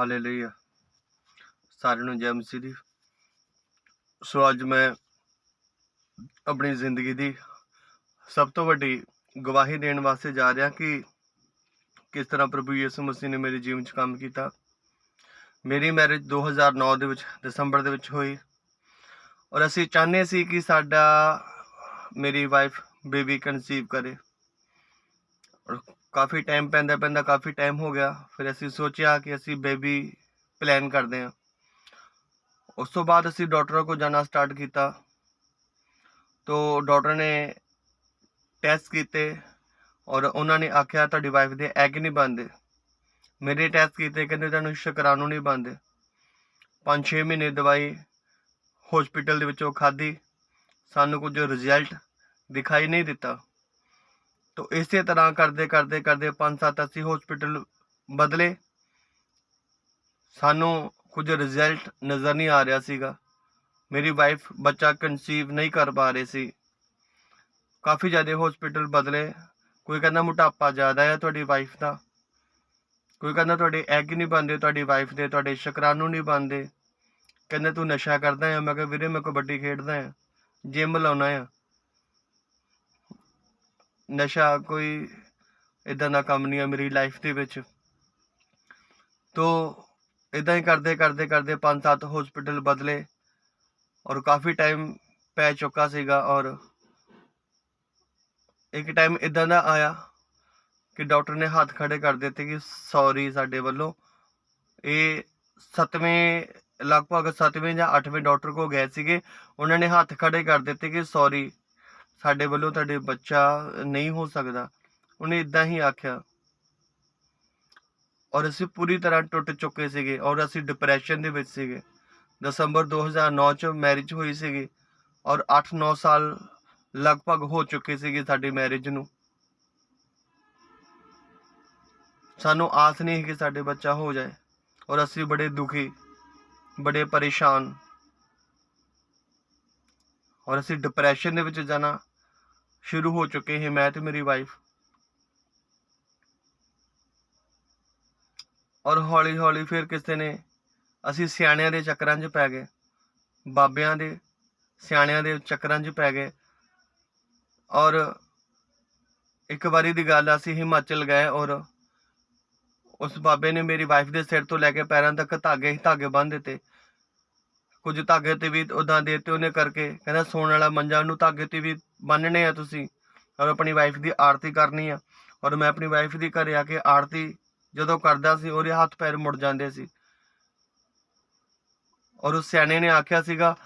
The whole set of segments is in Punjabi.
ਹਾਲੇਲੂਇਆ ਸਾਰਿਆਂ ਨੂੰ ਜੈ ਮਸੀਹ ਦੀ। ਸੋ ਅੱਜ ਮੈਂ ਆਪਣੀ ਜ਼ਿੰਦਗੀ ਦੀ ਸਭ ਤੋਂ ਵੱਡੀ ਗਵਾਹੀ ਦੇਣ ਵਾਸਤੇ ਜਾ ਰਿਹਾ ਕਿ ਕਿਸ ਤਰ੍ਹਾਂ ਪ੍ਰਭੂ ਯਿਸੂ ਮਸੀਹ ਨੇ ਮੇਰੇ ਜੀਵਨ 'ਚ ਕੰਮ ਕੀਤਾ। ਮੇਰੀ ਮੈਰਿਜ 2009 ਦੇ ਵਿੱਚ, ਦਸੰਬਰ ਦੇ ਵਿੱਚ ਹੋਈ। ਔਰ ਅਸੀਂ ਚਾਹੁੰਦੇ ਸੀ ਕਿ ਸਾਡਾ ਮੇਰੀ ਵਾਈਫ ਬੇਬੀ ਕਨਸੀਵ ਕਰੇ। ਔਰ ਕਾਫੀ ਟਾਈਮ ਪੈਂਦਾ ਪੈਂਦਾ ਕਾਫੀ ਟਾਈਮ ਹੋ ਗਿਆ। ਫਿਰ ਅਸੀਂ ਸੋਚਿਆ ਕਿ ਅਸੀਂ ਬੇਬੀ ਪਲਾਨ ਕਰਦੇ ਹਾਂ। ਉਸ ਤੋਂ ਬਾਅਦ ਅਸੀਂ ਡਾਕਟਰਾਂ ਕੋਲ ਜਾਣਾ ਸਟਾਰਟ ਕੀਤਾ। ਤੋ ਡਾਕਟਰ ਨੇ ਟੈਸਟ ਕੀਤੇ ਔਰ ਉਹਨਾਂ ਨੇ ਆਖਿਆ, ਤੁਹਾਡੀ ਵਾਈਫ ਦੇ ਐਗ ਨਹੀਂ ਬਣਦੇ। ਮੇਰੇ ਟੈਸਟ ਕੀਤੇ, ਕਹਿੰਦੇ ਤੁਹਾਨੂੰ ਸ਼ੁਕਰਾਣੂ ਨਹੀਂ ਬਣਦੇ। 5-6 ਮਹੀਨੇ ਦਵਾਈ ਹਸਪੀਟਲ ਦੇ ਵਿੱਚੋਂ ਖਾਧੀ। ਸਾਨੂੰ ਕੁਝ ਰਿਜ਼ਲਟ ਦਿਖਾਈ ਨਹੀਂ ਦਿੱਤਾ। ਤੋ ਇਸੇ ਤਰ੍ਹਾਂ ਕਰਦੇ ਕਰਦੇ ਕਰਦੇ 5-7 ਅਸੀਂ ਹਸਪੀਟਲ ਬਦਲੇ। ਸਾਨੂੰ ਕੁਝ ਰਿਜ਼ਲਟ ਨਜ਼ਰ ਨਹੀਂ ਆ ਰਿਹਾ ਸੀਗਾ। ਮੇਰੀ ਵਾਈਫ ਬੱਚਾ ਕਨਸੀਵ ਨਹੀਂ ਕਰ ਪਾ ਰਹੀ ਸੀ। ਕਾਫੀ ਜ਼ਿਆਦਾ ਹਸਪੀਟਲ ਬਦਲੇ। ਕੋਈ ਕਹਿੰਦਾ ਮੋਟਾਪਾ ਜ਼ਿਆਦਾ ਹੈ ਤੁਹਾਡੀ ਵਾਈਫ ਦਾ। ਕੋਈ ਕਹਿੰਦਾ ਤੁਹਾਡੇ ਐਗ ਨਹੀਂ ਬਣਦੇ, ਤੁਹਾਡੀ ਵਾਈਫ ਦੇ, ਤੁਹਾਡੇ ਸ਼ੁਕਰਾਣੂ ਨਹੀਂ ਬਣਦੇ। ਕਹਿੰਦਾ ਤੂੰ ਨਸ਼ਾ ਕਰਦਾ ਹੈ ਮੈਂ ਕਿਹਾ ਵੀਰੇ ਮੈਂ ਕਬੱਡੀ ਖੇਡਦਾ ਹਾਂ ਜਿਮ ਲਾਉਣਾ ਆ। ਨਸ਼ਾ ਕੋਈ ਇਦਾਂ ਦਾ ਕੰਮ ਨਹੀਂ ਆ ਮੇਰੀ ਲਾਈਫ ਦੇ ਵਿੱਚ। ਤੋ ਇਦਾਂ ਹੀ ਕਰਦੇ ਕਰਦੇ ਕਰਦੇ ਪੰਜ ਸੱਤ ਹਸਪੀਟਲ ਬਦਲੇ ਔਰ ਕਾਫੀ ਟਾਈਮ ਪੈ ਚੁੱਕਾ ਸੀਗਾ ਔਰ ਇੱਕ ਟਾਈਮ ਇਦਾਂ ਦਾ ਆਇਆ ਕਿ ਡਾਕਟਰ ਨੇ ਹੱਥ ਖੜੇ ਕਰ ਦਿੱਤੇ ਕਿ ਸੌਰੀ ਸਾਡੇ ਵੱਲੋਂ। ਇਹ ਸੱਤਵੇਂ, ਲਗਭਗ ਸੱਤਵੇਂ ਜਾਂ ਅੱਠਵੇਂ ਡਾਕਟਰ ਕੋ ਗਏ ਸੀਗੇ। ਉਹਨਾਂ ਨੇ ਹੱਥ ਖੜੇ ਕਰ ਦਿੱਤੇ ਕਿ ਸੌਰੀ ਸਾਡੇ ਵੱਲੋਂ ਤੁਹਾਡੇ ਬੱਚਾ ਨਹੀਂ ਹੋ ਸਕਦਾ। ਉਹਨੇ ਇਦਾਂ ਹੀ ਆਖਿਆ। ਔਰ ਅਸੀਂ ਪੂਰੀ ਤਰ੍ਹਾਂ ਟੁੱਟ ਚੁੱਕੇ ਸੀਗੇ ਔਰ ਅਸੀਂ ਡਿਪਰੈਸ਼ਨ ਦੇ ਵਿੱਚ ਸੀਗੇ। ਦਸੰਬਰ 2009 ਚ ਮੈਰਿਜ ਹੋਈ ਸੀਗੀ ਔਰ 8-9 ਸਾਲ ਲਗਭਗ ਹੋ ਚੁੱਕੇ ਸੀਗੇ ਸਾਡੀ ਮੈਰਿਜ ਨੂੰ। ਸਾਨੂੰ ਆਸ ਨਹੀਂ ਸੀ ਕਿ ਸਾਡੇ ਬੱਚਾ ਹੋ ਜਾਏ ਔਰ ਅਸੀਂ ਬੜੇ ਦੁਖੀ, ਬੜੇ ਪਰੇਸ਼ਾਨ ਔਰ ਅਸੀਂ ਡਿਪਰੈਸ਼ਨ ਦੇ ਵਿੱਚ ਜਾਣਾ ਸ਼ੁਰੂ ਹੋ ਚੁੱਕੇ ਹਾਂ ਮੈਂ ਤੇ ਮੇਰੀ ਵਾਈਫ ਔਰ ਹੌਲੀ ਹੌਲੀ ਫਿਰ ਕਿਸੇ ਨੇ ਅਸੀਂ ਸਿਆਣਿਆਂ ਦੇ ਚੱਕਰਾਂ 'ਚ ਪੈ ਗਏ। ਬਾਬਿਆਂ ਦੇ ਸਿਆਣਿਆਂ ਦੇ ਚੱਕਰਾਂ 'ਚ ਪੈ ਗਏ। ਔਰ ਇੱਕ ਵਾਰੀ ਦੀ ਗੱਲ ਆ, ਅਸੀਂ ਹਿਮਾਚਲ ਗਏ ਔਰ ਉਸ ਬਾਬੇ ਨੇ ਮੇਰੀ ਵਾਈਫ ਦੇ ਸਿਰ ਤੋਂ ਲੈ ਕੇ ਪੈਰਾਂ ਤੱਕ ਧਾਗੇ ਹੀ ਧਾਗੇ ਬੰਨ੍ਹ ਦਿੱਤੇ। ਕੁਝ ਧਾਗੇ ਤੇ ਵੀ ਉਦਾਂ ਦੇਤੇ ਉਹਨੇ ਕਰਕੇ ਕਹਿੰਦਾ ਸੌਣ ਵਾਲਾ ਮੰਜਾ ਨੂੰ ਧਾਗੇ ਤੇ ਵੀ ਬੰਨਣੇ ਆ ਤੁਸੀਂ। ਔਰ ਆਪਣੀ ਵਾਈਫ ਦੀ ਆਰਤੀ ਕਰਨੀ ਆ। ਔਰ ਮੈਂ ਆਪਣੀ ਵਾਈਫ ਦੀ ਘਰੇ ਆ ਕੇ ਆਰਤੀ ਜਦੋਂ ਕਰਦਾ ਸੀ, ਉਹਦੇ ਹੱਥ ਪੈਰ ਮੁੜ ਜਾਂਦੇ ਸੀ। ਔਰ ਉਸ ਸਿਆਣੇ ਨੇ ਆਖਿਆ ਸੀਗਾ,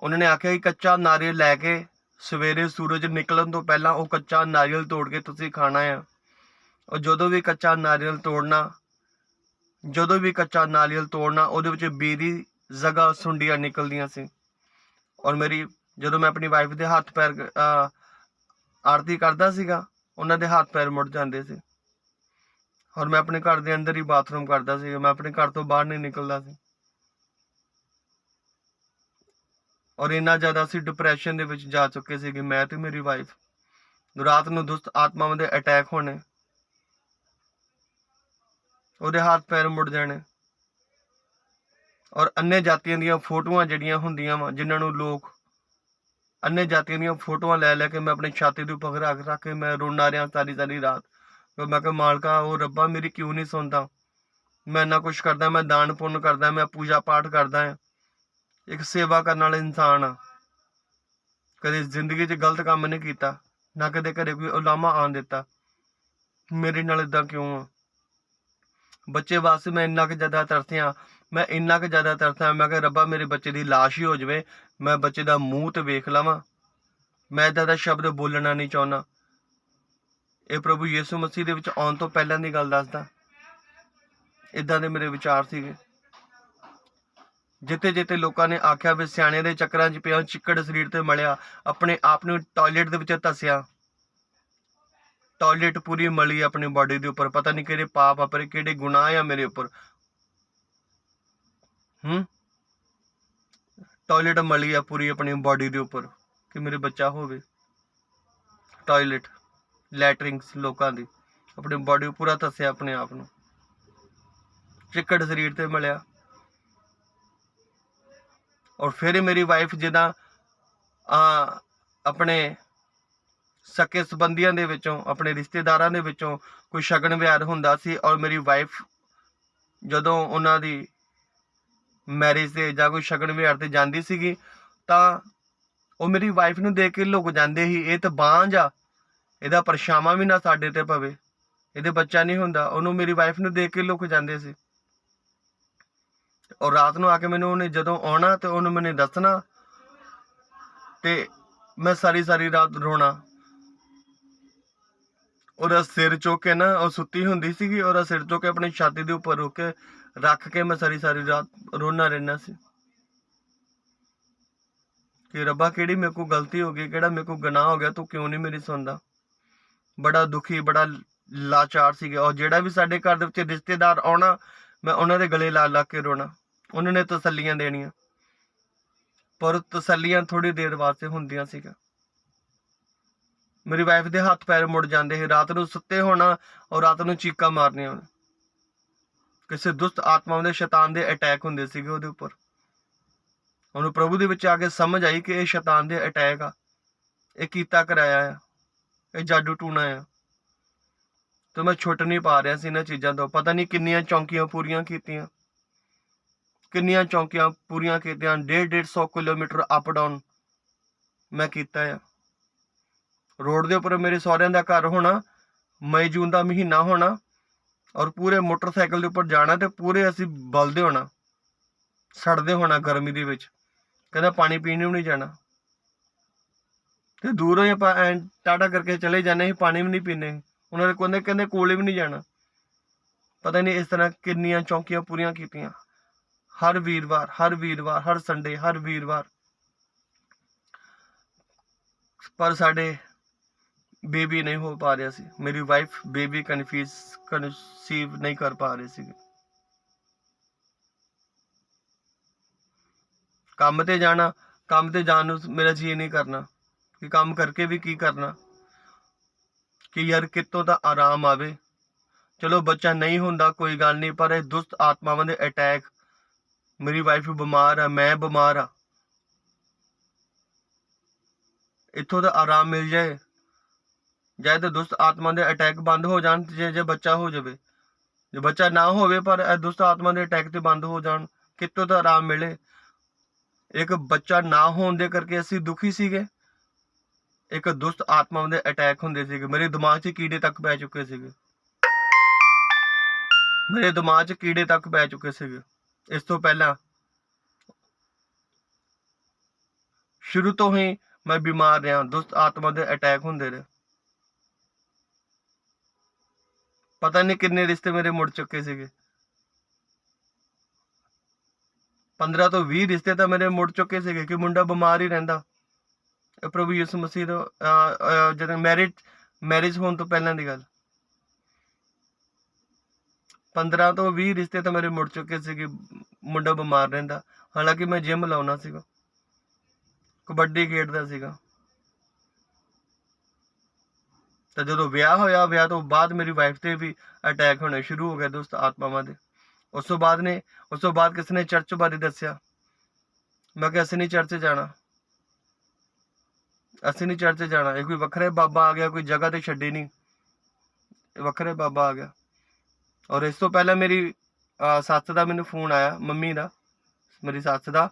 ਉਹਨਾਂ ਨੇ ਆਖਿਆ ਕਿ ਕੱਚਾ ਨਾਰੀਅਲ ਲੈ ਕੇ ਸਵੇਰੇ ਸੂਰਜ ਨਿਕਲਣ ਤੋਂ ਪਹਿਲਾਂ ਉਹ ਕੱਚਾ ਨਾਰੀਅਲ ਤੋੜ ਕੇ ਤੁਸੀਂ ਖਾਣਾ ਆ। ਔਰ ਜਦੋਂ ਵੀ ਕੱਚਾ ਨਾਰੀਅਲ ਤੋੜਨਾ, ਜਦੋਂ ਵੀ ਕੱਚਾ ਨਾਰੀਅਲ ਤੋੜਨਾ, ਉਹਦੇ ਵਿੱਚ ਬੀਰੀ ਜਗ੍ਹਾ ਸੁੰਡੀਆਂ ਨਿਕਲਦੀਆਂ ਸੀ। ਔਰ ਮੇਰੀ ਜਦੋਂ ਮੈਂ ਆਪਣੀ ਵਾਈਫ ਦੇ ਹੱਥ ਪੈਰ ਆਰਤੀ ਕਰਦਾ ਸੀਗਾ, ਉਹਨਾਂ ਦੇ ਹੱਥ ਪੈਰ ਮੁੜ ਜਾਂਦੇ ਸੀ। ਔਰ ਮੈਂ ਆਪਣੇ ਘਰ ਦੇ ਅੰਦਰ ਹੀ ਬਾਥਰੂਮ ਕਰਦਾ ਸੀ ਮੈਂ ਆਪਣੇ ਘਰ ਤੋਂ ਬਾਹਰ ਨਹੀਂ ਨਿਕਲਦਾ ਸੀ। ਔਰ ਇੰਨਾ ਜ਼ਿਆਦਾ ਅਸੀਂ ਡਿਪਰੈਸ਼ਨ ਦੇ ਵਿੱਚ ਜਾ ਚੁੱਕੇ ਸੀਗੇ, ਮੈਂ ਤੇ ਮੇਰੀ ਵਾਈਫ ਰਾਤ ਨੂੰ ਦੁਸਤ ਆਤਮਾਵਾਂ ਦੇ ਅਟੈਕ ਹੋਣੇ। ਉਹਦੇ ਹੱਥ ਪੈਰ ਮੁੜ ਜਾਣੇ। ਔਰ ਅੰਨੇ ਜਾਤੀਆਂ ਦੀਆਂ ਫੋਟੋਆਂ ਜਿਹੜੀਆਂ ਹੁੰਦੀਆਂ ਵਾ, ਜਿਨ੍ਹਾਂ ਨੂੰ ਲੋਕ ਅੰਨੇ ਜਾਤੀਆਂ ਦੀਆਂ ਫੋਟੋਆਂ ਲੈ ਲੈ ਕੇ ਮੈਂ ਆਪਣੀ ਛਾਤੀ ਦੇ ਉੱਪਰ ਰੱਖ ਰੱਖ ਕੇ ਮੈਂ ਰੋਣਾ ਰਿਹਾ ਸਾਰੀ ਸਾਰੀ ਰਾਤ। ਫਿਰ ਮੈਂ ਕਿਹਾ, ਮਾਲਕਾ, ਉਹ ਰੱਬਾ ਮੇਰੀ ਕਿਉਂ ਨਹੀਂ ਸੁਣਦਾ? ਮੈਂ ਇੰਨਾ ਕੁਛ ਕਰਦਾ, ਮੈਂ ਦਾਨ ਪੁੰਨ ਕਰਦਾ, ਮੈਂ ਪੂਜਾ ਪਾਠ ਕਰਦਾ ਹਾਂ। ਇੱਕ ਸੇਵਾ ਕਰਨ ਵਾਲਾ ਇਨਸਾਨ ਆ। ਕਦੇ ਜ਼ਿੰਦਗੀ 'ਚ ਗਲਤ ਕੰਮ ਨਹੀਂ ਕੀਤਾ, ਨਾ ਕਦੇ ਘਰੇ ਕੋਈ ਉਲਾਮਾ ਆਣ ਦਿੱਤਾ। ਮੇਰੇ ਨਾਲ ਇਦਾਂ ਕਿਉਂ ਆ? ਬੱਚੇ ਵਾਸਤੇ ਮੈਂ ਇੰਨਾ ਕੁ ਜ਼ਿਆਦਾ ਤਰਸਿਆ ਮੈਂ ਇੰਨਾ ਕੁ ਜ਼ਿਆਦਾ ਤਰਸਿਆ ਮੈਂ ਕਿਹਾ ਰੱਬਾ ਮੇਰੇ ਬੱਚੇ ਦੀ ਲਾਸ਼ ਹੀ ਹੋ ਜਾਵੇ, ਮੈਂ ਬੱਚੇ ਦਾ ਮੂੰਹ ਤੇ ਵੇਖ ਲਵਾਂ। ਮੈਂ ਇਦਾਂ ਦਾ ਸ਼ਬਦ ਬੋਲਣਾ ਨਹੀਂ ਚਾਹੁੰਦਾ। ਇਹ ਪ੍ਰਭੂ ਯੀਸੂ ਮਸੀਹ ਦੇ ਵਿੱਚ ਆਉਣ ਤੋਂ ਪਹਿਲਾਂ ਦੀ ਗੱਲ ਦੱਸਦਾ। ਇਦਾਂ ਦੇ ਮੇਰੇ ਵਿਚਾਰ ਸੀਗੇ। ਜਿੱਤੇ ਜਿੱਤੇ ਲੋਕਾਂ ਨੇ ਆਖਿਆ ਵੀ ਸਿਆਣੇ ਦੇ ਚੱਕਰਾਂ 'ਚ ਪਿਆ, ਚਿੱਕੜ ਸਰੀਰ ਤੇ ਮਲਿਆ, ਆਪਣੇ ਆਪ ਨੂੰ ਟਾਇਲਟ ਦੇ ਵਿੱਚ ਧੱਸਿਆ। ਟਾਇਲਟ ਪੂਰੀ ਮਲੀ ਆਪਣੀ ਬਾਡੀ ਦੇ ਉੱਪਰ, ਪਤਾ ਨਹੀਂ ਕਿਹੜੇ ਪਾਪ ਆਪਰੇ ਕਿਹੜੇ ਗੁਨਾਹ ਆ ਮੇਰੇ ਉੱਪਰ। ਹੂੰ? ਟਾਇਲਟ ਮਲੀ ਆ ਪੂਰੀ ਆਪਣੀ ਬਾਡੀ ਦੇ ਉੱਪਰ, ਕਿ ਮੇਰੇ ਬੱਚਾ ਹੋਵੇ। ਟਾਇਲਟ ਲੈਟਰਿੰਗਸ ਲੋਕਾਂ ਦੀ, ਆਪਣੀ ਬਾਡੀ ਪੂਰਾ ਧੱਸਿਆ ਆਪਣੇ ਆਪ ਨੂੰ। ਚਿੱਕੜ ਸਰੀਰ ਤੇ ਮਿਲਿਆ। ਔਰ ਫਿਰ ਮੇਰੀ ਵਾਈਫ ਜਿੱਦਾਂ, ਆ, ਆਪਣੇ ਸਕੇ ਸੰਬੰਧੀਆਂ ਦੇ ਵਿੱਚੋਂ, ਆਪਣੇ ਰਿਸ਼ਤੇਦਾਰਾਂ ਦੇ ਵਿੱਚੋਂ ਕੋਈ ਸ਼ਗਨ ਵਿਹਾਰ ਹੁੰਦਾ ਸੀ ਔਰ ਮੇਰੀ ਵਾਈਫ ਜਦੋਂ ਉਹਨਾਂ ਦੀ ਮੈਰਿਜ ਤੇ ਜਾਂ ਕੋਈ ਸ਼ਗਨ ਵਿਹਾਰ ਤੇ ਜਾਂਦੀ ਸੀਗੀ, ਤਾਂ ਉਹ ਮੇਰੀ ਵਾਈਫ ਨੂੰ ਦੇਖ ਕੇ ਲੁਕ ਜਾਂਦੇ ਸੀ, ਇਹ ਤਾਂ ਬਾਂਝ ਆ, ਇਹਦਾ ਪਰਛਾਵਾਂ ਵੀ ਨਾ ਸਾਡੇ ਤੇ ਪਵੇ, ਇਹਦੇ ਬੱਚਾ ਨਹੀਂ ਹੁੰਦਾ। ਉਹਨੂੰ ਮੇਰੀ ਵਾਈਫ ਨੂੰ ਦੇਖ ਕੇ ਲੁਕ ਜਾਂਦੇ ਸੀ। ਔਰ ਰਾਤ ਨੂੰ ਆ ਕੇ ਮੈਨੂੰ ਉਹਨੇ ਜਦੋਂ ਆਉਣਾ ਤੇ ਉਹਨੂੰ ਮੈਨੂੰ ਦੱਸਣਾ ਤੇ ਮੈਂ ਸਾਰੀ ਸਾਰੀ ਰਾਤ ਰੋਣਾ। ਉਹਦਾ ਸਿਰ ਚੁੱਕ ਕੇ ਨਾ, ਉਹ ਸੁੱਤੀ ਹੁੰਦੀ ਸੀਗੀ, ਉਹਦਾ ਸਿਰ ਚੁੱਕ ਕੇ ਆਪਣੀ ਛਾਤੀ ਦੇ ਉੱਪਰ ਰੁਕ ਕੇ ਰੱਖ ਕੇ ਮੈਂ ਸਾਰੀ ਸਾਰੀ ਰਾਤ ਰੋਣਾ ਰਹਿਣਾ ਸੀ। ਕਿ ਰੱਬਾ, ਕਿਹੜੀ ਮੇਰੇ ਕੋਲ ਗਲਤੀ ਹੋ ਗਈ, ਕਿਹੜਾ ਮੇਰੇ ਕੋਲ ਗੁਨਾਹ ਹੋ ਗਿਆ, ਤੂੰ ਕਿਉਂ ਨਹੀਂ ਮੇਰੀ ਸੁਣਦਾ? ਬੜਾ ਦੁਖੀ, ਬੜਾ ਲਾਚਾਰ ਸੀਗਾ। ਔਰ ਜਿਹੜਾ ਵੀ ਸਾਡੇ ਘਰ ਦੇ ਵਿੱਚ ਰਿਸ਼ਤੇਦਾਰ ਆਉਣਾ, ਮੈਂ ਉਹਨਾਂ ਦੇ ਗਲੇ ਲਾ ਲਾ ਕੇ ਰੋਣਾ। ਉਹਨਾਂ ਨੇ ਤਸੱਲੀਆਂ ਦੇਣੀਆਂ। ਪਰ ਤਸੱਲੀਆਂ ਥੋੜੀ ਦੇਰ ਵਾਸਤੇ ਹੁੰਦੀਆਂ ਸੀਗਾ ਮੇਰੀ ਵਾਈਫ ਦੇ ਹੱਥ ਪੈਰ ਮੁੜ ਜਾਂਦੇ ਸੀ। ਰਾਤ ਨੂੰ ਸੁੱਤੇ ਹੋਣਾ ਔਰ ਰਾਤ ਨੂੰ ਚੀਕਾਂ ਮਾਰਨੀਆਂ। ਕਿਸੇ ਦੁਸ਼ਟ ਆਤਮਾਵਾਂ ਦੇ ਸ਼ੈਤਾਨ ਦੇ ਅਟੈਕ ਹੁੰਦੇ ਸੀਗੇ ਉਹਦੇ ਉੱਪਰ। ਉਹਨੂੰ ਪ੍ਰਭੂ ਦੇ ਵਿੱਚ ਆ ਕੇ ਸਮਝ ਆਈ ਕਿ ਇਹ ਸ਼ੈਤਾਨ ਦੇ ਅਟੈਕ ਆ। ਇਹ ਕੀਤਾ ਕਰਾਇਆ ਆ। ਇਹ ਜਾਦੂ ਟੂਣਾ ਆ। ਤੇ ਮੈਂ ਛੁੱਟ ਨਹੀਂ ਪਾ ਰਿਹਾ ਸੀ ਇਹਨਾਂ ਚੀਜ਼ਾਂ ਤੋਂ। ਪਤਾ ਨਹੀਂ ਕਿੰਨੀਆਂ ਚੌਂਕੀਆਂ ਪੂਰੀਆਂ ਕੀਤੀਆਂ। ਕਿੰਨੀਆਂ ਚੌਂਕੀਆਂ ਪੂਰੀਆਂ ਕੀਤੀਆਂ। 1.5 150 ਕਿਲੋਮੀਟਰ ਅਪ ਡਾਊਨ ਮੈਂ ਕੀਤਾ ਆ। ਰੋਡ ਦੇ ਉੱਪਰ ਮੇਰੇ ਸਹੁਰਿਆਂ ਦਾ ਘਰ ਹੋਣਾ, ਮਈ ਜੂਨ ਦਾ ਮਹੀਨਾ ਹੋਣਾ ਔਰ ਪੂਰੇ ਮੋਟਰਸਾਈਕਲ ਦੇ ਉੱਪਰ ਜਾਣਾ ਤੇ ਪੂਰੇ ਅਸੀਂ ਬਲਦੇ ਹੋਣਾ, ਸੜਦੇ ਹੋਣਾ ਗਰਮੀ ਦੇ ਵਿੱਚ। ਕਹਿੰਦਾ ਪਾਣੀ ਪੀਣ ਨੂੰ ਨਹੀਂ ਜਾਣਾ। ਤੇ ਦੂਰੋਂ ਹੀ ਆਪਾਂ ਟਾਟਾ ਕਰਕੇ ਚਲੇ ਜਾਂਦੇ ਸੀ, ਪਾਣੀ ਵੀ ਨਹੀਂ ਪੀਂਦੇ। ਉਹਨਾਂ ਦੇ ਕਹਿੰਦੇ ਕਹਿੰਦੇ ਕੋਲੇ ਵੀ ਨਹੀਂ ਜਾਣਾ। ਪਤਾ ਨਹੀਂ ਇਸ ਤਰ੍ਹਾਂ ਕਿੰਨੀਆਂ ਚੌਂਕੀਆਂ ਪੂਰੀਆਂ ਕੀਤੀਆਂ। ਹਰ ਵੀਰਵਾਰ ਹਰ ਵੀਰਵਾਰ, ਹਰ ਸੰਡੇ ਹਰ ਵੀਰਵਾਰ। ਪਰ ਸਾਡੇ ਬੇਬੀ ਨਹੀਂ ਹੋ ਪਾ ਰਿਹਾ ਸੀ। ਮੇਰੀ ਵਾਈਫ ਬੇਬੀ ਕਨਫਿਊਜ਼ ਕਨਸੀਵ ਨਹੀਂ ਕਰ ਪਾ ਰਹੀ ਸੀ ਕੰਮ ਤੇ ਜਾਣਾ, ਕੰਮ ਤੇ ਜਾਣ ਨੂੰ ਮੇਰਾ ਜੀ ਨਹੀਂ ਕਰਨਾ। ਕਿ ਕੰਮ ਕਰਕੇ ਵੀ ਕੀ ਕਰਨਾ? ਕਿ ਯਾਰ ਕਿਤੋਂ ਤਾਂ ਆਰਾਮ ਆਵੇ। ਚਲੋ ਬੱਚਾ ਨਹੀਂ ਹੁੰਦਾ, ਕੋਈ ਗੱਲ ਨਹੀਂ, ਪਰ ਇਹ ਦੁਸ਼ਟ ਆਤਮਾਵਾਂ ਦੇ ਅਟੈਕ ਮੇਰੀ ਵਾਈਫ ਬਿਮਾਰ ਆ, ਮੈਂ ਬਿਮਾਰ ਆ। ਇੱਥੋਂ ਦਾ ਆਰਾਮ ਮਿਲ ਜਾਏ। ਜਾਂ ਤਾਂ ਦੁਸ਼ਟ ਆਤਮਾ ਦੇ ਅਟੈਕ ਬੰਦ ਹੋ ਜਾਣ ਜੇ ਜੇ ਬੱਚਾ ਹੋ ਜਾਵੇ। ਜੇ ਬੱਚਾ ਨਾ ਹੋਵੇ ਪਰ ਇਹ ਦੁਸ਼ਟ ਆਤਮਾ ਦੇ ਅਟੈਕ ਤੇ ਬੰਦ ਹੋ ਜਾਣ ਕਿਤੋਂ ਤਾਂ ਆਰਾਮ ਮਿਲੇ? ਇੱਕ ਬੱਚਾ ਨਾ ਹੋਣ ਦੇ ਕਰਕੇ ਅਸੀਂ ਦੁਖੀ ਸੀਗੇ। ਇੱਕ ਦੁਸ਼ਟ ਆਤਮਾ ਦੇ ਅਟੈਕ ਹੁੰਦੇ ਸੀਗੇ। ਮੇਰੇ ਦਿਮਾਗ 'ਚ ਕੀੜੇ ਤੱਕ ਪੈ ਚੁੱਕੇ ਸੀਗੇ। ਮੇਰੇ ਦਿਮਾਗ 'ਚ ਕੀੜੇ ਤੱਕ ਪੈ ਚੁੱਕੇ ਸੀਗੇ। ਇਸ ਤੋਂ ਪਹਿਲਾਂ ਸ਼ੁਰੂ ਤੋਂ ਹੀ ਮੈਂ ਬਿਮਾਰ ਰਿਹਾ। ਦੁਸ਼ਟ ਆਤਮਾ ਦੇ ਅਟੈਕ ਹੁੰਦੇ ਰਹੇ। ਪਤਾ ਨਹੀਂ ਕਿੰਨੇ ਰਿਸ਼ਤੇ ਮੇਰੇ ਮੁੜ ਚੁੱਕੇ ਸੀਗੇ। 15 ਤੋਂ 20 ਰਿਸ਼ਤੇ ਤਾਂ ਮੇਰੇ ਮੁੜ ਚੁੱਕੇ ਸੀਗੇ ਕਿ ਮੁੰਡਾ ਬਿਮਾਰ ਹੀ ਰਹਿੰਦਾ। ਪ੍ਰਭੂ ਯਿਸੂ ਮਸੀਹ ਦਾ ਜਦੋਂ ਮੈਰਿਜ ਮੈਰਿਜ ਹੋਣ ਤੋਂ ਪਹਿਲਾਂ ਦੀ ਗੱਲ। 15 ਤੋਂ 20 ਰਿਸ਼ਤੇ ਤਾਂ ਮੇਰੇ ਮੁੜ ਚੁੱਕੇ ਸੀਗੇ, ਮੁੰਡਾ ਬਿਮਾਰ ਰਹਿੰਦਾ। ਹਾਲਾਂਕਿ ਮੈਂ ਜਿਮ ਲਾਉਣਾ ਸੀਗਾ। ਕਬੱਡੀ ਖੇਡਦਾ ਸੀਗਾ। ਤਾਂ ਜਦੋਂ ਵਿਆਹ ਹੋਇਆ, ਵਿਆਹ ਤੋਂ ਬਾਅਦ ਮੇਰੀ ਵਾਈਫ ਤੇ ਵੀ ਅਟੈਕ ਹੋਣੇ ਸ਼ੁਰੂ ਹੋ ਗਏ ਦੋਸਤ ਆਤਮਾਵਾਂ ਦੇ। ਉਸ ਤੋਂ ਬਾਅਦ ਨੇ, ਉਸ ਤੋਂ ਬਾਅਦ ਕਿਸ ਨੇ ਚਰਚ ਬਾਰੇ ਦੱਸਿਆ? ਮੈਂ ਕਿਹਾ, ਅਸੀਂ ਨਹੀਂ ਚਰਚ ਜਾਣਾ। ਅਸੀਂ ਨਹੀਂ ਚਰਚ ਜਾਣਾ। ਇਹ ਕੋਈ ਵੱਖਰੇ ਬਾਬਾ ਆ ਗਿਆ, ਕੋਈ ਜਗ੍ਹਾ ਤੇ ਛੱਡੀ ਨਹੀਂ ਇਹ ਵੱਖਰੇ ਬਾਬਾ ਆ ਗਿਆ। ਔਰ ਇਸ ਤੋਂ ਪਹਿਲਾਂ ਮੇਰੀ ਸੱਸ ਦਾ ਮੈਨੂੰ ਫੋਨ ਆਇਆ, ਮੰਮੀ ਦਾ, ਮੇਰੀ ਸੱਸ ਦਾ।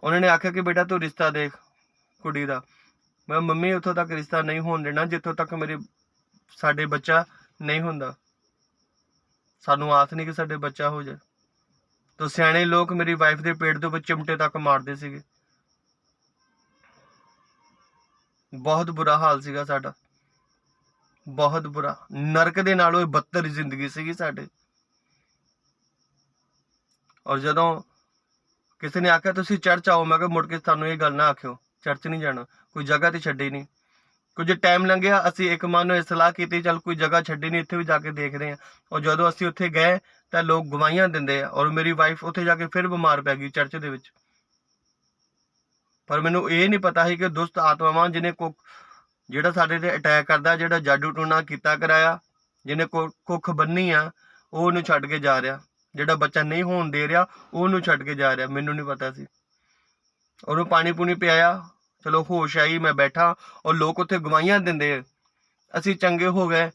ਉਹਨਾਂ ਨੇ ਆਖਿਆ ਕਿ ਬੇਟਾ ਤੂੰ ਰਿਸ਼ਤਾ ਦੇਖ ਕੁੜੀ ਦਾ। ਮੈਂ ਮੰਮੀ, ਉੱਥੋਂ ਤੱਕ ਰਿਸ਼ਤਾ ਨਹੀਂ ਹੋਣ ਦੇਣਾ, ਜਿੱਥੋਂ ਤੱਕ ਮੇਰੇ ਸਾਡੇ ਬੱਚਾ ਨਹੀਂ ਹੁੰਦਾ। ਸਾਨੂੰ ਆਸ ਨਹੀਂ ਕਿ ਸਾਡੇ ਬੱਚਾ ਹੋ ਜਾਏ। ਤੋ ਸਿਆਣੇ ਲੋਕ ਮੇਰੀ ਵਾਈਫ ਦੇ ਪੇਟ ਦੇ ਉੱਪਰ ਚਿਮਟੇ ਤੱਕ ਮਾਰਦੇ ਸੀਗੇ। ਬਹੁਤ ਬੁਰਾ ਹਾਲ ਸੀਗਾ ਸਾਡਾ। ਬਹੁਤ ਬੁਰਾ। ਨਰਕ ਦੇ ਨਾਲੋਂ ਇਹ ਬੱਤਰ ਜ਼ਿੰਦਗੀ ਸੀਗੀ ਸਾਡੇ। ਔਰ ਜਦੋਂ ਕਿਸੇ ਨੇ ਆਖਿਆ, ਤੁਸੀਂ ਚਰਚ ਆਓ, ਮੈਂ ਕਿਹਾ, ਮੁੜ ਕੇ ਤੁਹਾਨੂੰ ਇਹ ਗੱਲ ਨਾ ਆਖਿਓ। ਚਰਚ ਨਹੀਂ ਜਾਣਾ। ਕੋਈ ਜਗ੍ਹਾ ਤੇ ਛੱਡੀ ਨਹੀਂ ਕੁਝ ਟਾਈਮ ਲੰਘਿਆ ਅਸੀਂ ਇੱਕ ਮਨ ਨੂੰ ਇਹ ਸਲਾਹ ਕੀਤੀ, ਚਲ ਕੋਈ ਜਗ੍ਹਾ ਛੱਡੀ ਨਹੀਂ ਇੱਥੇ ਵੀ ਜਾ ਕੇ ਦੇਖਦੇ ਹਾਂ। ਔਰ ਜਦੋਂ ਅਸੀਂ ਉੱਥੇ ਗਏ, ਤਾਂ ਲੋਕ ਗਵਾਹੀਆਂ ਦਿੰਦੇ ਆ ਔਰ ਮੇਰੀ ਵਾਈਫ ਉੱਥੇ ਜਾ ਕੇ ਫਿਰ ਬਿਮਾਰ ਪੈ ਗਈ ਚਰਚ ਦੇ ਵਿੱਚ। ਪਰ ਮੈਨੂੰ ਇਹ ਨਹੀਂ ਪਤਾ ਸੀ ਕਿ ਦੁਸ਼ਟ ਆਤਮਾਵਾਂ ਜਿਹਨੇ ਕੋ ਜਿਹੜਾ ਸਾਡੇ ਤੇ ਅਟੈਕ ਕਰਦਾ, ਜਿਹੜਾ ਜਾਦੂ ਟੂਣਾ ਕੀਤਾ ਕਰਾਇਆ, ਜਿਹਨੇ ਕੋ ਕੁੱਖ ਬੰਨੀ ਆ, ਉਹ ਉਹਨੂੰ ਛੱਡ ਕੇ ਜਾ ਰਿਹਾ। ਜਿਹੜਾ ਬੱਚਾ ਨਹੀਂ ਹੋਣ ਦੇ ਰਿਹਾ ਉਹਨੂੰ ਛੱਡ ਕੇ ਜਾ ਰਿਹਾ, ਮੈਨੂੰ ਨਹੀਂ ਪਤਾ ਸੀ। ਉਹਨੂੰ ਪਾਣੀ ਪੂਣੀ ਪਿਆਇਆ ਚਲੋ ਹੋਸ਼ ਆਈ, ਮੈਂ ਬੈਠਾ ਔਰ ਲੋਕ ਉੱਥੇ ਗਵਾਹੀਆਂ ਦਿੰਦੇ ਆ। ਅਸੀਂ ਚੰਗੇ ਹੋ ਗਏ।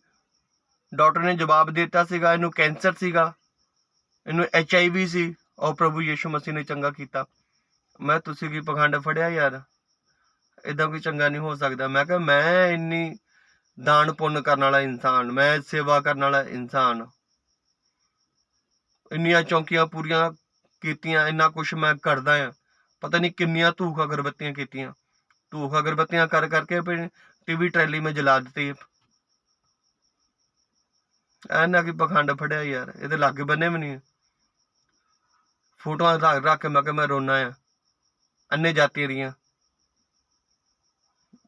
ਡਾਕਟਰ ਨੇ ਜਵਾਬ ਦਿੱਤਾ ਸੀਗਾ, ਇਹਨੂੰ ਕੈਂਸਰ ਸੀਗਾ। ਇਹਨੂੰ ਐਚ ਆਈ ਵੀ ਸੀ। ਔਰ ਪ੍ਰਭੂ ਯੀਸ਼ੂ ਮਸੀਹ ਨੇ ਚੰਗਾ ਕੀਤਾ। ਮੈਂ ਤੁਸੀਂ ਕੀ ਪਖੰਡ ਫੜਿਆ ਯਾਰ? ਇਦਾਂ ਕੋਈ ਚੰਗਾ ਨਹੀਂ ਹੋ ਸਕਦਾ। ਮੈਂ ਕਿਹਾ, ਮੈਂ ਇੰਨੀ ਦਾਨ ਪੁੰਨ ਕਰਨ ਵਾਲਾ ਇਨਸਾਨ, ਮੈਂ ਸੇਵਾ ਕਰਨ ਵਾਲਾ ਇਨਸਾਨ। ਇੰਨੀਆਂ ਚੌਂਕੀਆਂ ਪੂਰੀਆਂ ਕੀਤੀਆਂ, ਇੰਨਾ ਕੁਝ ਮੈਂ ਕਰਦਾ ਆ। ਪਤਾ ਨਹੀਂ ਕਿੰਨੀਆਂ ਧੂਖ ਅਗਰਬੱਤੀਆਂ ਕੀਤੀਆਂ। ਧੂਖ ਅਗਰਬੱਤੀਆਂ ਕਰ ਕਰਕੇ ਫਿਰ ਟੀਵੀ ਟਰੈਲੀ ਮੈਂ ਜਲਾ ਦਿੱਤੀ। ਐਨਾ ਕੀ ਪਖੰਡ ਫੜਿਆ ਯਾਰ ਇਹਦੇ ਲਾਗੇ ਬੰਨੇ ਵੀ ਨਹੀਂ ਫੋਟੋਆਂ ਰੱਖ ਰੱਖ ਕੇ ਮੈਂ ਕਿਹਾ ਮੈਂ ਰੋਣਾ ਆ, ਅੰਨੇ ਜਾਤੀਆਂ ਦੀਆਂ।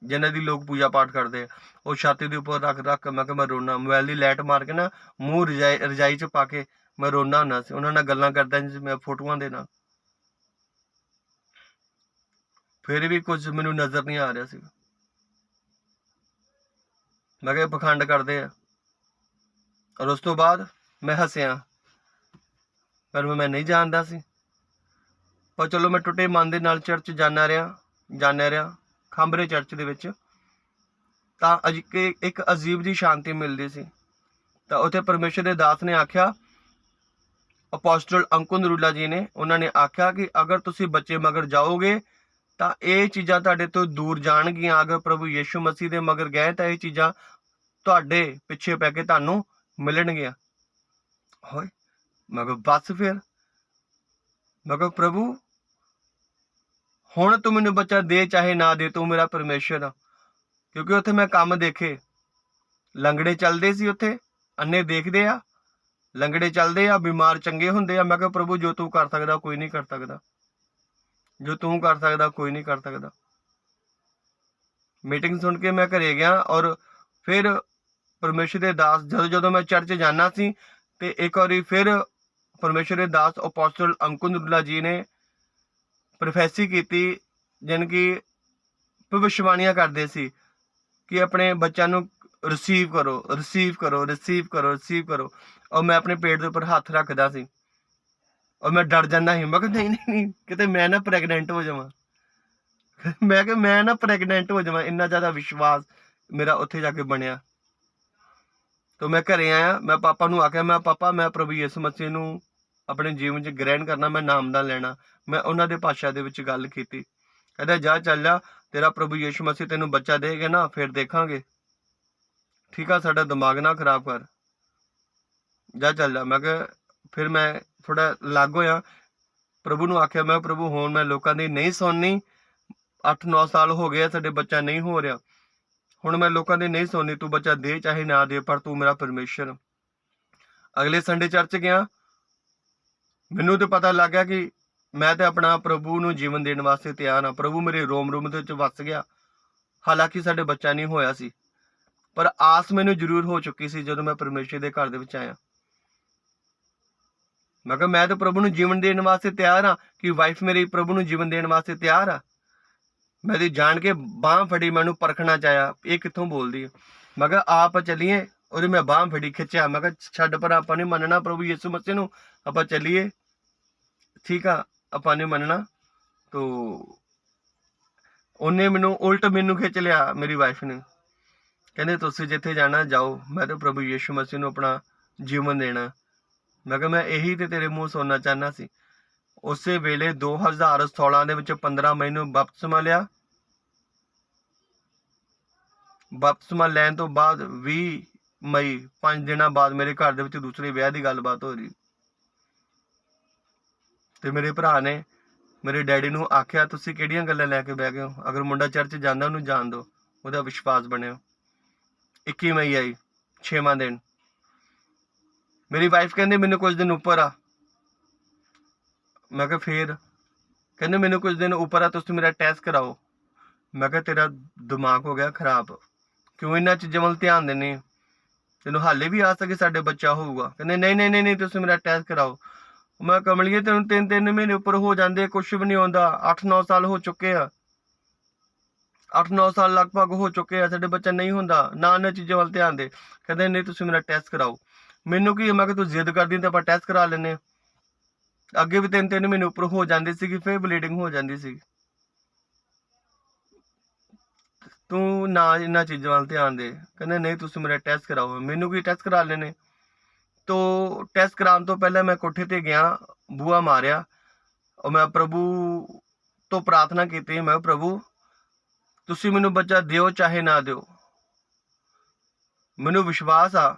ਜਿਨ੍ਹਾਂ ਦੀ ਲੋਕ ਪੂਜਾ ਪਾਠ ਕਰਦੇ ਆ, ਉਹ ਛਾਤੀ ਦੇ ਉੱਪਰ ਰੱਖ ਰੱਖ ਕੇ ਮੈਂ ਕਿਹਾ ਮੈਂ ਰੋਣਾ ਮੋਬਾਈਲ ਦੀ ਲਾਈਟ ਮਾਰ ਕੇ ਨਾ ਮੂੰਹ ਰਜਾਈ ਰਜਾਈ ਚ ਪਾ ਕੇ ਮੈਂ ਰੋਣਾ ਹੁੰਦਾ ਸੀ। ਉਹਨਾਂ ਨਾਲ ਗੱਲਾਂ ਕਰਦਾ ਸੀ, ਮੈਂ ਫੋਟੋਆਂ ਦੇ ਨਾਲ। ਫਿਰ ਵੀ ਕੁਝ ਮੈਨੂੰ ਨਜ਼ਰ ਨਹੀਂ ਆ ਰਿਹਾ ਸੀ। ਮੈਂ ਕਿਹਾ ਇਹ ਪਖੰਡ ਕਰਦੇ ਆ। ਔਰ ਉਸ ਤੋਂ ਬਾਅਦ ਮੈਂ ਹੱਸਿਆ। ਪਰ ਮੈਂ ਨਹੀਂ ਜਾਣਦਾ ਸੀ। ਪਰ ਚਲੋ ਮੈਂ ਟੁੱਟੇ ਮਨ ਦੇ ਨਾਲ ਚਰਚ ਜਾਣਾ ਰਿਹਾ ਜਾਣਾ ਰਿਹਾ, ਖੰਬਰੇ ਚਰਚ ਦੇ ਵਿੱਚ। ਤਾਂ ਅਜ ਇੱਕ ਅਜੀਬ ਜੀ ਸ਼ਾਂਤੀ ਮਿਲਦੀ ਸੀ। ਤਾਂ ਉੱਥੇ ਪਰਮੇਸ਼ਰ ਦੇ ਦਾਸ ਨੇ ਆਖਿਆ, ਅਪੋਸਟਲ ਅੰਕੁਰ ਰੂਲਾ ਜੀ ਨੇ, ਉਹਨਾਂ ਨੇ ਆਖਿਆ ਕਿ ਅਗਰ ਤੁਸੀਂ ਬੱਚੇ ਮਗਰ ਜਾਓਗੇ ਤਾਂ ਇਹ ਚੀਜ਼ਾਂ ਤੁਹਾਡੇ ਤੋਂ ਦੂਰ ਜਾਣਗੀਆਂ। ਅਗਰ ਪ੍ਰਭੂ ਯੀਸ਼ੂ ਮਸੀਹ ਦੇ ਮਗਰ ਗਏ ਤਾਂ ਇਹ ਚੀਜ਼ਾਂ ਤੁਹਾਡੇ ਪਿੱਛੇ ਪੈ ਕੇ ਤੁਹਾਨੂੰ ਮਿਲਣਗੀਆਂ। ਹੋਏ, ਮੈਂ ਬਸ ਫਿਰ। ਮੈਂ ਪ੍ਰਭੂ, ਹੁਣ ਤੂੰ ਮੈਨੂੰ ਬੱਚਾ ਦੇ, ਚਾਹੇ ਨਾ ਦੇ, ਤੂੰ ਮੇਰਾ ਪਰਮੇਸ਼ਰ ਆ। ਕਿਉਂਕਿ ਉੱਥੇ ਮੈਂ ਕੰਮ ਦੇਖੇ। ਲੰਗੜੇ ਚੱਲਦੇ ਸੀ ਉੱਥੇ, ਅੰਨੇ ਦੇਖਦੇ ਆ। ਲੰਗੜੇ ਚੱਲਦੇ ਆ, ਬਿਮਾਰ ਚੰਗੇ ਹੁੰਦੇ ਆ। ਮੈਂ ਕਿਹਾ ਪ੍ਰਭੂ, ਜੋ ਤੂੰ ਕਰ ਸਕਦਾ, ਕੋਈ ਨਹੀਂ ਕਰ ਸਕਦਾ। ਜੋ ਤੂੰ ਕਰ ਸਕਦਾ, ਕੋਈ ਨਹੀਂ ਕਰ ਸਕਦਾ। ਮੀਟਿੰਗ ਸੁਣ ਕੇ ਮੈਂ ਘਰੇ ਗਿਆ ਔਰ ਫਿਰ ਪਰਮੇਸ਼ਰ ਦੇ ਦਾਸ ਜਦੋਂ ਜਦੋਂ ਮੈਂ ਚਰਚ ਜਾਣਾ ਸੀ ਤੇ ਇੱਕ ਵਾਰੀ ਫਿਰ ਪਰਮੇਸ਼ਰ ਦੇ ਦਾਸ ਅਪੋਸਟਲ ਅੰਕੁੰਦੁਲਾ ਜੀ ਨੇ ਪ੍ਰੋਫੈਸੀ ਕੀਤੀ, ਜਾਣੀ ਕਿ ਭਵਿਸ਼ਵਾਣੀਆਂ ਕਰਦੇ ਸੀ ਕਿ ਆਪਣੇ ਬੱਚਿਆਂ ਨੂੰ ਰਿਸੀਵ ਕਰੋ ਰਿਸੀਵ ਕਰੋ ਰਿਸੀਵ ਕਰੋ ਰਿਸੀਵ ਕਰੋ। ਔਰ ਮੈਂ ਆਪਣੇ ਪੇਟ ਦੇ ਉੱਪਰ ਹੱਥ ਰੱਖਦਾ ਸੀ। ਔਰ ਮੈਂ ਡਰ ਜਾਂਦਾ ਸੀ, ਮੈਂ ਕਿਹਾ ਨਹੀਂ ਨਹੀਂ ਨਹੀਂ, ਕਿਤੇ ਮੈਂ ਨਾ ਪ੍ਰੈਗਨੈਂਟ ਹੋ ਜਾਵਾਂ। ਮੈਂ ਕਿਹਾ ਮੈਂ ਨਾ ਪ੍ਰੈਗਨੈਂਟ ਹੋ ਜਾਵਾਂ, ਇੰਨਾ ਜ਼ਿਆਦਾ ਵਿਸ਼ਵਾਸ ਮੇਰਾ ਉੱਥੇ ਜਾ ਕੇ ਬਣਿਆ। ਤੋ ਮੈਂ ਘਰੇ ਆਇਆ, ਮੈਂ ਪਾਪਾ ਨੂੰ ਆਖਿਆ, ਮੈਂ ਪਾਪਾ, ਮੈਂ ਪ੍ਰਭੂ ਯਿਸੂ ਮਸੀਹ ਨੂੰ ਆਪਣੇ ਜੀਵਨ 'ਚ ਗ੍ਰਹਿਣ ਕਰਨਾ, ਮੈਂ ਨਾਮਦਾਨ ਲੈਣਾ। ਮੈਂ ਉਹਨਾਂ ਦੇ ਭਾਸ਼ਾ ਦੇ ਵਿੱਚ ਗੱਲ ਕੀਤੀ। ਕਹਿੰਦਾ, ਜਾ, ਚੱਲ ਜਾ ਤੇਰਾ ਪ੍ਰਭੂ ਯਿਸੂ ਮਸੀਹ ਤੈਨੂੰ ਬੱਚਾ ਦੇਗਾ ਨਾ, ਫਿਰ ਦੇਖਾਂਗੇ। ਠੀਕ ਆ, ਸਾਡਾ ਦਿਮਾਗ ਨਾ ਖਰਾਬ ਕਰ। ਜਾ, ਚੱਲ ਜਾ ਮੈਂ ਕਿਹਾ, ਫਿਰ ਮੈਂ ਥੋੜਾ ਅਲੱਗ ਹੋਇਆ। ਪ੍ਰਭੂ ਨੂੰ ਆਖਿਆ, ਮੈਂ ਪ੍ਰਭੂ, ਹੁਣ ਮੈਂ ਲੋਕਾਂ ਦੀ ਨਹੀਂ ਸੁਣਨੀ। 8-9 ਸਾਲ ਹੋ ਗਏ ਸਾਡੇ ਬੱਚਾ ਨਹੀਂ ਹੋ ਰਿਹਾ। ਹੁਣ ਮੈਂ ਲੋਕਾਂ ਦੀ ਨਹੀਂ ਸੁਣਨੀ, ਤੂੰ ਬੱਚਾ ਦੇ, ਚਾਹੇ ਨਾ ਦੇ, ਪਰ ਤੂੰ ਮੇਰਾ ਪਰਮੇਸ਼ਰ ਅਗਲੇ ਸੰਡੇ ਚਰਚ ਗਿਆ। ਮੈਨੂੰ ਤੇ ਪਤਾ ਲੱਗ ਗਿਆ ਕਿ ਮੈਂ ਤੇ ਆਪਣਾ ਪ੍ਰਭੂ ਨੂੰ ਜੀਵਨ ਦੇਣ ਵਾਸਤੇ ਤਿਆਰ ਹਾਂ ਪ੍ਰਭੂ ਮੇਰੇ ਰੋਮ ਰੋਮ ਦੇ ਵਿੱਚ ਵਸ ਗਿਆ। ਹਾਲਾਂਕਿ ਸਾਡੇ ਬੱਚਾ ਨਹੀਂ ਹੋਇਆ ਸੀ। ਪਰ ਆਸ ਮੈਨੂੰ ਜ਼ਰੂਰ ਹੋ ਚੁੱਕੀ ਸੀ ਜਦੋਂ ਮੈਂ ਪਰਮੇਸ਼ਰ ਦੇ ਘਰ ਦੇ ਵਿੱਚ ਆਇਆ। ਮੈਂ ਕਿਹਾ, ਮੈਂ ਤਾਂ ਪ੍ਰਭੂ ਨੂੰ ਜੀਵਨ ਦੇਣ ਵਾਸਤੇ ਤਿਆਰ ਹਾਂ ਕਿ ਵਾਈਫ ਮੇਰੀ ਪ੍ਰਭੂ ਨੂੰ ਜੀਵਨ ਦੇਣ ਵਾਸਤੇ ਤਿਆਰ ਆ। ਮੈਂ ਤੇ ਜਾਣ ਕੇ ਬਾਹ ਫੜੀ ਮੈਨੂੰ ਪਰਖਣਾ ਚਾਹਿਆ, ਇਹ ਕਿੱਥੋਂ ਬੋਲਦੀ ਹੈ ਮੈਂ ਕਿਹਾ, ਆਪ ਚੱਲੀਏ, ਉਹਦੇ ਮੈਂ ਬਾਹ ਫੜੀ, ਖਿੱਚਿਆ। ਮੈਂ ਕਿਹਾ, ਛੱਡ ਪਰ, ਆਪਾਂ ਨਹੀਂ ਮੰਨਣਾ ਪ੍ਰਭੂ ਯਿਸੂ ਮਸੀਹ ਨੂੰ, ਆਪਾਂ ਚੱਲੀਏ। ਠੀਕ ਆ, ਆਪਾਂ ਨੇ ਮੰਨਣਾ। ਤੋ ਉਹਨੇ ਮੈਨੂੰ ਉਲਟ ਮੈਨੂੰ ਖਿੱਚ ਲਿਆ, ਮੇਰੀ ਵਾਈਫ ਨੇ। ਕਹਿੰਦੇ, ਤੁਸੀਂ ਜਿੱਥੇ ਜਾਣਾ ਜਾਓ, ਮੈਂ ਤਾਂ ਪ੍ਰਭੂ ਯਿਸੂ ਮਸੀਹ ਨੂੰ ਆਪਣਾ ਜੀਵਨ ਦੇਣਾ। ਮੈਂ ਕਿਹਾ ਮੈਂ ਇਹੀ ਤੇ ਤੇਰੇ ਮੂੰਹ ਸੁਣਨਾ ਚਾਹਨਾ ਸੀ। ਉਸੇ ਵੇਲੇ 2016 ਦੇ ਵਿੱਚ 15 ਮਈ ਨੂੰ ਬਪਤਿਸਮਾ ਲਿਆ। ਬਪਤਿਸਮਾ ਲੈਣ ਤੋਂ ਬਾਅਦ 20 ਮਈ 5 ਦਿਨਾਂ ਬਾਅਦ ਮੇਰੇ ਘਰ ਦੇ ਵਿੱਚ ਦੂਸਰੇ ਵਿਆਹ ਦੀ ਗੱਲਬਾਤ ਹੋ ਰਹੀ। ਤੇ ਮੇਰੇ ਭਰਾ ਨੇ ਮੇਰੇ ਡੈਡੀ ਨੂੰ ਆਖਿਆ, ਤੁਸੀਂ ਕਿਹੜੀਆਂ ਗੱਲਾਂ ਲੈ ਕੇ ਬਹਿ ਗਏ ਹੋ? ਅਗਰ ਮੁੰਡਾ ਚਰਚ ਜਾਂਦਾ, ਉਹਨੂੰ ਜਾਣ ਦਿਓ। ਉਹਦਾ ਵਿਸ਼ਵਾਸ ਬਣਿਓ 21 ਮਈ ਆਈ 6ਵਾਂ ਦਿਨ। ਮੇਰੀ ਵਾਈਫ ਕਹਿੰਦੀ ਮੈਨੂੰ ਕੁਝ ਦਿਨ ਉੱਪਰ ਆ। ਮੈਂ ਕਿਹਾ, ਫੇਰ? ਕਹਿੰਦੇ ਮੈਨੂੰ ਕੁਝ ਦਿਨ ਉੱਪਰ ਆ, ਤੁਸੀਂ ਮੇਰਾ ਟੈਸਟ ਕਰਾਓ। ਮੈਂ ਕਿਹਾ, ਤੇਰਾ ਦਿਮਾਗ ਹੋ ਗਿਆ ਖਰਾਬ। ਕਿਉਂ ਇਹਨਾਂ ਚੀਜ਼ਾਂ ਵੱਲ ਧਿਆਨ ਦੇਣੇ ਹੋ? ਤੈਨੂੰ ਹਾਲੇ ਵੀ ਆ ਸਕੇ ਸਾਡੇ ਬੱਚਾ ਹੋਊਗਾ। ਕਹਿੰਦੇ, ਨਹੀਂ ਨਹੀਂ ਨਹੀਂ ਤੁਸੀਂ ਮੇਰਾ ਟੈਸਟ ਕਰਾਓ। ਮੈਂ ਕਮਲੀਏ, ਤੈਨੂੰ ਤਿੰਨ ਤਿੰਨ ਮਹੀਨੇ ਉੱਪਰ ਹੋ ਜਾਂਦੇ ਕੁਝ ਵੀ ਨਹੀਂ ਹੁੰਦਾ। 8-9 ਸਾਲ ਹੋ ਚੁੱਕੇ ਆ। 8-9 ਸਾਲ ਲਗਭਗ ਹੋ ਚੁੱਕੇ ਆ, ਸਾਡੇ ਬੱਚਾ ਨਹੀਂ ਹੁੰਦਾ। ਨਾ ਇਹਨਾਂ ਚੀਜ਼ਾਂ ਵੱਲ ਧਿਆਨ ਦੇ। ਕਹਿੰਦੇ, ਨਹੀਂ, ਤੁਸੀਂ ਮੇਰਾ ਟੈਸਟ ਕਰਾਓ। ਮੈਨੂੰ ਕੀ ਮੈਂ ਕਿ ਤੂੰ ਜ਼ਿੱਦ ਕਰਦੀ ਤਾਂ ਆਪਾਂ ਟੈਸਟ ਕਰਾ ਲੈਨੇ ਅੱਗੇ ਵੀ ਤਿੰਨ ਤਿੰਨ ਮਹੀਨੇ ਉੱਪਰ ਹੋ ਜਾਂਦੀ ਸੀਗੀ, ਫਿਰ ਬਲੀਡਿੰਗ ਹੋ ਜਾਂਦੀ ਸੀ ਤੂੰ ਨਾ ਇਹਨਾਂ ਚੀਜ਼ਾਂ ਵੱਲ ਧਿਆਨ ਦੇ। ਕਹਿੰਦੇ ਨਹੀਂ, ਤੁਸੀਂ ਮੇਰਾ ਟੈਸਟ ਕਰਾਓ। ਮੈਨੂੰ ਕੀ ਟੈਸਟ ਕਰਾ ਲੈਣੇ ਤੋ ਟੈਸਟ ਕਰਾਉਣ ਤੋਂ ਪਹਿਲਾਂ ਮੈਂ ਕੋਠੇ ਤੇ ਗਿਆ ਬੂਆ ਮਾਰਿਆ। ਔਰ ਮੈਂ ਪ੍ਰਭੂ ਤੋਂ ਪ੍ਰਾਰਥਨਾ ਕੀਤੀ, ਮੈਂ ਪ੍ਰਭੂ, ਤੁਸੀਂ ਮੈਨੂੰ ਬੱਚਾ ਦਿਓ ਚਾਹੇ ਨਾ ਦਿਓ। ਮੈਨੂੰ ਵਿਸ਼ਵਾਸ ਆ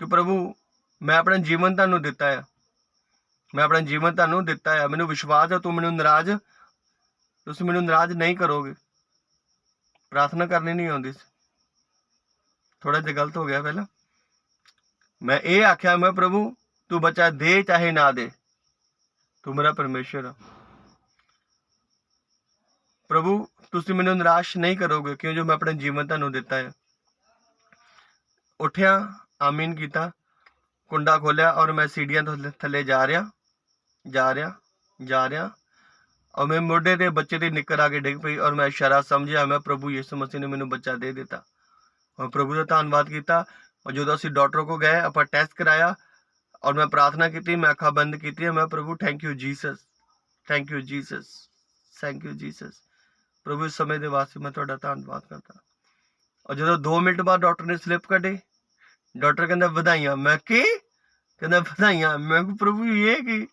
ਕਿ ਪ੍ਰਭੂ, ਮੈਂ ਆਪਣਾ ਜੀਵਨ ਤੁਹਾਨੂੰ ਦਿੱਤਾ ਆ। ਮੈਂ ਆਪਣਾ ਜੀਵਨ ਤੁਹਾਨੂੰ ਦਿੱਤਾ ਆ। ਮੈਨੂੰ ਵਿਸ਼ਵਾਸ ਆ, ਤੂੰ ਮੈਨੂੰ ਨਾਰਾਜ਼, ਤੁਸੀਂ ਮੈਨੂੰ ਨਾਰਾਜ਼ ਨਹੀਂ ਕਰੋਗੇ। ਪ੍ਰਾਰਥਨਾ ਕਰਨੀ ਨਹੀਂ ਆਉਂਦੀ ਥੋੜਾ ਜਿਹਾ ਗਲਤ ਹੋ ਗਿਆ ਪਹਿਲਾਂ। ਮੈਂ ਇਹ ਆਖਿਆ, ਮੈਂ ਪ੍ਰਭੂ, ਤੂੰ ਬੱਚਾ ਦੇ, ਚਾਹੇ ਨਾ ਦੇ। ਤੂੰ ਮੇਰਾ ਪਰਮੇਸ਼ਰ ਆ। ਪ੍ਰਭੂ, ਤੁਸੀਂ ਮੈਨੂੰ ਨਿਰਾਸ਼ ਨਹੀਂ ਕਰੋਗੇ ਕਿਉਂ ਜੋ ਮੈਂ ਆਪਣਾ ਜੀਵਨ ਤੁਹਾਨੂੰ ਦਿੱਤਾ ਹੈ ਉੱਠਿਆ ਆਮੀਨ ਕੀਤਾ। ਕੁੰਡਾ ਖੋਲਿਆ ਔਰ ਮੈਂ ਸੀੜੀਆਂ ਥੱਲੇ- ਜਾ ਰਿਹਾ ਜਾ ਰਿਹਾ ਜਾ ਰਿਹਾ। ਔਰ ਮੈਂ ਮੋਢੇ ਤੇ ਬੱਚੇ ਦੀ ਨਿੱਕਰ ਆ ਕੇ ਡਿੱਗ ਪਈ ਔਰ ਮੈਂ ਇਸ਼ਾਰਾ ਸਮਝਿਆ, ਮੈਂ ਪ੍ਰਭੂ ਯਿਸੂ ਮਸੀਹ ਨੇ ਮੈਨੂੰ ਬੱਚਾ ਦੇ ਦਿੱਤਾ। ਔਰ ਪ੍ਰਭੂ ਦਾ ਧੰਨਵਾਦ ਕੀਤਾ। ਔਰ ਜਦੋਂ ਅਸੀਂ ਡਾਕਟਰ ਕੋ ਗਏ, ਆਪਾਂ ਟੈਸਟ ਕਰਾਇਆ ਔਰ ਮੈਂ ਪ੍ਰਾਰਥਨਾ ਕੀਤੀ, ਮੈਂ ਅੱਖਾਂ ਬੰਦ ਕੀਤੀਆਂ, ਮੈਂ ਪ੍ਰਭੂ thank you Jesus thank you Jesus thank you Jesus ਪ੍ਰਭੂ, ਇਸ ਸਮੇਂ ਦੇ ਵਾਸਤੇ ਮੈਂ ਤੁਹਾਡਾ ਧੰਨਵਾਦ ਕਰਦਾ। ਔਰ ਜਦੋਂ 2 ਮਿੰਟ ਬਾਅਦ ਡਾਕਟਰ ਨੇ ਸਲਿੱਪ ਕੱਢੀ ਡਾਕਟਰ ਕਹਿੰਦਾ ਵਧਾਈਆਂ। ਮੈਂ ਕੀ? ਕਹਿੰਦਾ ਵਧਾਈਆਂ। ਮੈਂ ਕਿਹਾ, ਪ੍ਰਭੂ ਇਹ ਕੀ?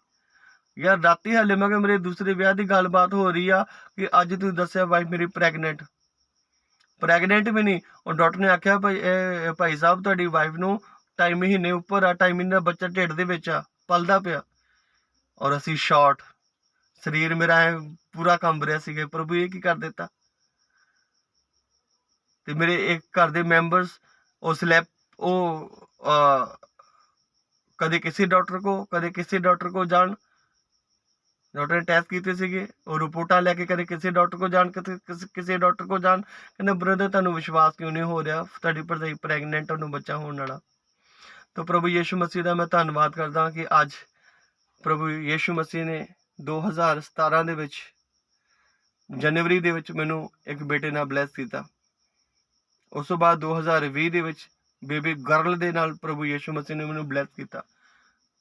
ਯਾਰ ਰਾਤੀ ਹਾਲੇ ਮੈਂ ਕਿ ਮੇਰੇ ਦੂਸਰੇ ਵਿਆਹ ਦੀ ਗੱਲਬਾਤ ਹੋ ਰਹੀ ਆ ਕਿ ਅੱਜ ਤੂੰ ਦੱਸਿਆ ਵਾਈਫ ਮੇਰੀ ਪ੍ਰੈਗਨੈਂਟ ਪ੍ਰੈਗਨੈਂਟ ਵੀ ਨਹੀਂ। ਉਹ ਡਾਕਟਰ ਨੇ ਆਖਿਆ ਭਾਈ ਭਾਈ ਸਾਹਿਬ ਤੁਹਾਡੀ ਵਾਈਫ ਨੂੰ ਟਾਈਮ ਮਹੀਨੇ ਉੱਪਰ ਆ ਟਾਈਮ ਮਹੀਨੇ ਦਾ ਬੱਚਾ ਢਿੱਡ ਦੇ ਵਿੱਚ ਆ ਪਲਦਾ ਪਿਆ। ਔਰ ਅਸੀਂ ਸ਼ਾਰਟ ਸਰੀਰ ਮੇਰਾ ਪੂਰਾ ਕੰਬ ਰਿਹਾ ਸੀਗਾ। ਪ੍ਰਭੂ ਇਹ ਕੀ ਕਰ ਦਿੱਤਾ? ਤੇ ਮੇਰੇ ਇੱਕ ਘਰ ਦੇ ਮੈਂਬਰਸ ਉਹ ਸਲੈਪ ਉਹ ਕਦੇ ਕਿਸੇ ਡਾਕਟਰ ਕੋ ਕਦੇ ਕਿਸੇ ਡਾਕਟਰ ਕੋ ਜਾਣ ਡਾਕਟਰ ਨੇ ਟੈਸਟ ਕੀਤੇ ਸੀਗੇ ਉਹ ਰਿਪੋਰਟਾਂ ਲੈ ਕੇ ਕਦੇ ਕਿਸੇ ਡਾਕਟਰ ਕੋ ਜਾਣ ਕਦੇ ਕਿਸੇ- ਕਿਸੇ ਡਾਕਟਰ ਕੋ ਜਾਣ ਕਹਿੰਦੇ ਬ੍ਰਦਰ ਤੁਹਾਨੂੰ ਵਿਸ਼ਵਾਸ ਕਿਉਂ ਨਹੀਂ ਹੋ ਰਿਹਾ ਤੁਹਾਡੀ ਭਰਜਾਈ ਪ੍ਰੈਗਨੈਂਟ ਉਹਨੂੰ ਬੱਚਾ ਹੋਣ ਵਾਲਾ ਤਾਂ ਪ੍ਰਭੂ ਯੀਸ਼ੂ ਮਸੀਹ ਦਾ ਮੈਂ ਧੰਨਵਾਦ ਕਰਦਾ ਕਿ ਅੱਜ ਪ੍ਰਭੂ ਯੀਸ਼ੂ ਮਸੀਹ ਨੇ 2017 ਦੇ ਵਿੱਚ ਜਨਵਰੀ ਦੇ ਵਿੱਚ ਮੈਨੂੰ ਇੱਕ ਬੇਟੇ ਨਾਲ ਬਲੈਸ ਕੀਤਾ ਉਸ ਤੋਂ ਬਾਅਦ 2020 ਦੇ ਵਿੱਚ ਬੇਬੀ ਗਰਲ ਦੇ ਨਾਲ ਪ੍ਰਭੂ ਯੀਸ਼ੂ ਮਸੀਹ ਨੇ ਮੈਨੂੰ ਬਲੈਸ ਕੀਤਾ।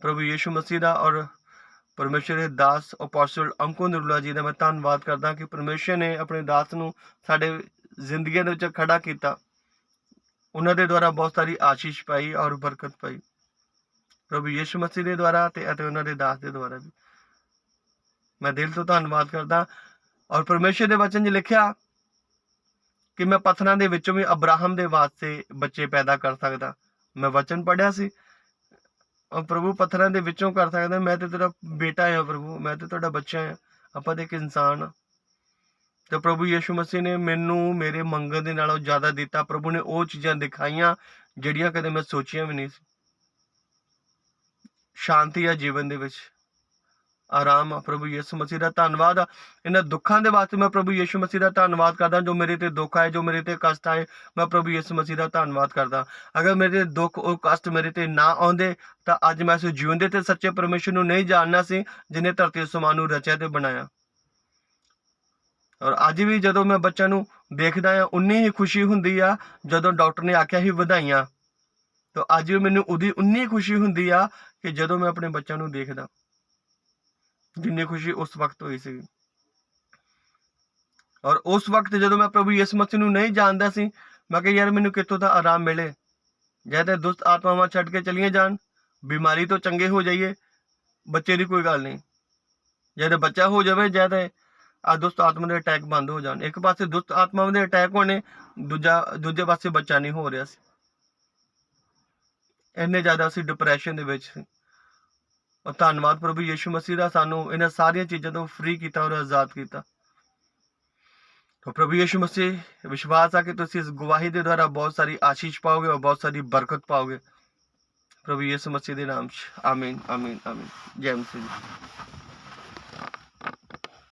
ਪ੍ਰਭੂ ਯੀਸ਼ੂ ਮਸੀਹ ਦਾ ਔਰ ਪਰਮੇਸ਼ਰ ਦੇ ਦਾਸ ਅਪੋਸਟਲ ਅੰਕੋ ਨਰੂਲਾ ਜੀ ਦਾ ਮੈਂ ਧੰਨਵਾਦ ਕਰਦਾ ਕਿ ਪਰਮੇਸ਼ਰ ਨੇ ਆਪਣੇ ਦਾਸ ਨੂੰ ਸਾਡੇ ਜ਼ਿੰਦਗੀਆਂ ਦੇ ਵਿੱਚ ਖੜਾ ਕੀਤਾ। ਉਹਨਾਂ ਦੇ ਦੁਆਰਾ ਬਹੁਤ ਸਾਰੀ ਆਸ਼ੀਸ਼ ਪਾਈ ਔਰ ਬਰਕਤ ਪਾਈ। ਪ੍ਰਭੂ ਯੀਸ਼ੂ ਮਸੀਹ ਦੇ ਦੁਆਰਾ ਤੇ ਅਤੇ ਉਹਨਾਂ ਦੇ ਦਾਸ ਦੇ ਦੁਆਰਾ ਵੀ। ਮੈਂ ਦਿਲ ਤੋਂ ਧੰਨਵਾਦ ਕਰਦਾ ਔਰ ਪਰਮੇਸ਼ਰ ਦੇ ਵਚਨ 'ਚ ਲਿਖਿਆ ਕਿ ਮੈਂ ਪੱਥਰਾਂ ਦੇ ਵਿੱਚੋਂ ਵੀ ਅਬਰਾਹਮ ਦੇ ਵਾਸਤੇ ਬੱਚੇ ਪੈਦਾ ਕਰ ਸਕਦਾ। ਮੈਂ ਵਚਨ ਪੜਿਆ ਸੀ। ਪ੍ਰਭੂ ਪੱਥਰਾਂ ਦੇ ਵਿੱਚੋਂ ਕਰ ਸਕਦਾ। ਮੈਂ ਤੇ ਤੇਰਾ ਬੇਟਾ ਆ ਪ੍ਰਭੂ। ਮੈਂ ਤੇ ਤੁਹਾਡਾ ਬੱਚਾ ਆ ਆਪਾਂ ਤੇ ਇੱਕ ਇਨਸਾਨ ਆ ਤੇ ਪ੍ਰਭੂ ਯੀਸ਼ੂ ਮਸੀਹ ਨੇ ਮੈਨੂੰ ਮੇਰੇ ਮੰਗਣ ਦੇ ਨਾਲੋਂ ਜ਼ਿਆਦਾ ਦਿੱਤਾ। ਪ੍ਰਭੂ ਨੇ ਉਹ ਚੀਜ਼ਾਂ ਦਿਖਾਈਆਂ ਜਿਹੜੀਆਂ ਕਦੇ ਮੈਂ ਸੋਚੀਆਂ ਵੀ ਨਹੀਂ ਸੀ। ਸ਼ਾਂਤੀ ਆ ਜੀਵਨ ਦੇ ਵਿੱਚ। ਆਰਾਮ ਆ ਪ੍ਰਭੂ ਯਿਸੂ ਮਸੀਹ ਦਾ, ਧੰਨਵਾਦ ਆ। ਇਹਨਾਂ ਦੁੱਖਾਂ ਦੇ ਵਾਸਤੇ ਮੈਂ ਪ੍ਰਭੂ ਯਿਸੂ ਮਸੀਹ ਦਾ ਧੰਨਵਾਦ ਕਰਦਾ, ਜੋ ਮੇਰੇ ਤੇ ਦੁੱਖ ਆਏ, ਜੋ ਮੇਰੇ ਤੇ ਕਸ਼ਟ ਆਏ, ਮੈਂ ਪ੍ਰਭੂ ਯਿਸੂ ਮਸੀਹ ਦਾ ਧੰਨਵਾਦ ਕਰਦਾ। ਅਗਰ ਮੇਰੇ ਤੇ ਦੁੱਖ ਉਹ ਕਸ਼ਟ ਮੇਰੇ ਤੇ ਨਾ ਆਉਂਦੇ, ਤਾਂ ਅੱਜ ਮੈਂ ਇਸ ਜਿਉਂਦੇ ਤੇ ਸੱਚੇ ਪਰਮੇਸ਼ਰ ਨੂੰ ਨਹੀਂ ਜਾਣਨਾ ਸੀ, ਜਿਨੇ ਧਰਤੀ ਅਸਮਾਨ ਨੂੰ ਰਚਿਆ ਤੇ ਬਣਾਇਆ। ਔਰ ਅੱਜ ਵੀ ਜਦੋਂ ਮੈਂ ਬੱਚਿਆਂ ਨੂੰ ਦੇਖਦਾ ਆ, ਉਨੀ ਹੀ ਖੁਸ਼ੀ ਹੁੰਦੀ ਆ, ਜਦੋਂ ਡਾਕਟਰ ਨੇ ਆਖਿਆ ਸੀ ਵਧਾਈਆਂ। ਤਾਂ ਅੱਜ ਵੀ ਮੈਨੂੰ ਉਹਦੀ ਉਨੀ ਖੁਸ਼ੀ ਹੁੰਦੀ ਆ, ਕਿ ਜਦੋਂ ਮੈਂ ਆਪਣੇ ਬੱਚਿਆਂ ਨੂੰ ਦੇਖਦਾ। ਜਿੰਨੀ ਖੁਸ਼ੀ ਉਸ ਵਕਤ ਹੋਈ ਸੀ। ਔਰ ਉਸ ਵਕਤ ਜਦੋਂ ਮੈਂ ਪ੍ਰਭੂ ਯਿਸੂ ਮਸੀਹ ਨੂੰ ਨਹੀਂ ਜਾਣਦਾ ਸੀ, ਮੈਂ ਕਿਹਾ, ਯਾਰ, ਮੈਨੂੰ ਕਿੱਥੋਂ ਦਾ ਆਰਾਮ ਮਿਲੇ? ਜਦ ਇਹ ਦੁਸ਼ਟ ਆਤਮਾਵਾਂ ਛੱਡ ਕੇ ਚਲੀਆਂ ਜਾਣ, ਬਿਮਾਰੀ ਤੋਂ ਚੰਗੇ ਹੋ ਜਾਈਏ, ਬੱਚੇ ਦੀ ਕੋਈ ਗੱਲ ਨਹੀਂ। ਜਦ ਬੱਚਾ ਹੋ ਜਾਵੇ ਜਦ ਆ ਦੁਸ਼ਟ ਆਤਮਾ ਦੇ ਅਟੈਕ ਬੰਦ ਹੋ ਜਾਣ। ਇੱਕ ਪਾਸੇ ਦੁਸ਼ਟ ਆਤਮਾ ਦੇ ਅਟੈਕ ਹੋਣੇ, ਦੂਜਾ, ਦੂਜੇ ਪਾਸੇ ਬੱਚਾ ਨਹੀਂ ਹੋ ਰਿਹਾ ਸੀ। ਇੰਨੇ ਜ਼ਿਆਦਾ ਅਸੀਂ ਡਿਪਰੈਸ਼ਨ ਦੇ ਵਿੱਚ ਸੀ। ਔਰ ਧੰਨਵਾਦ ਪ੍ਰਭੂ ਯੀਸ਼ੂ ਮਸੀਹ ਦਾ ਸਾਨੂੰ ਇਹਨਾਂ ਸਾਰੀਆਂ ਚੀਜ਼ਾਂ ਤੋਂ ਫ੍ਰੀ ਕੀਤਾ ਔਰ ਆਜ਼ਾਦ ਕੀਤਾ तो प्रभु यीशु मसीह विश्वास है कि तुम इस गवाही के द्वारा बहुत सारी आशीष पाओगे और बहुत सारी बरकत पाओगे प्रभु यीशु मसीह के नाम च आमीन आमीन आमीन जय मसीह जी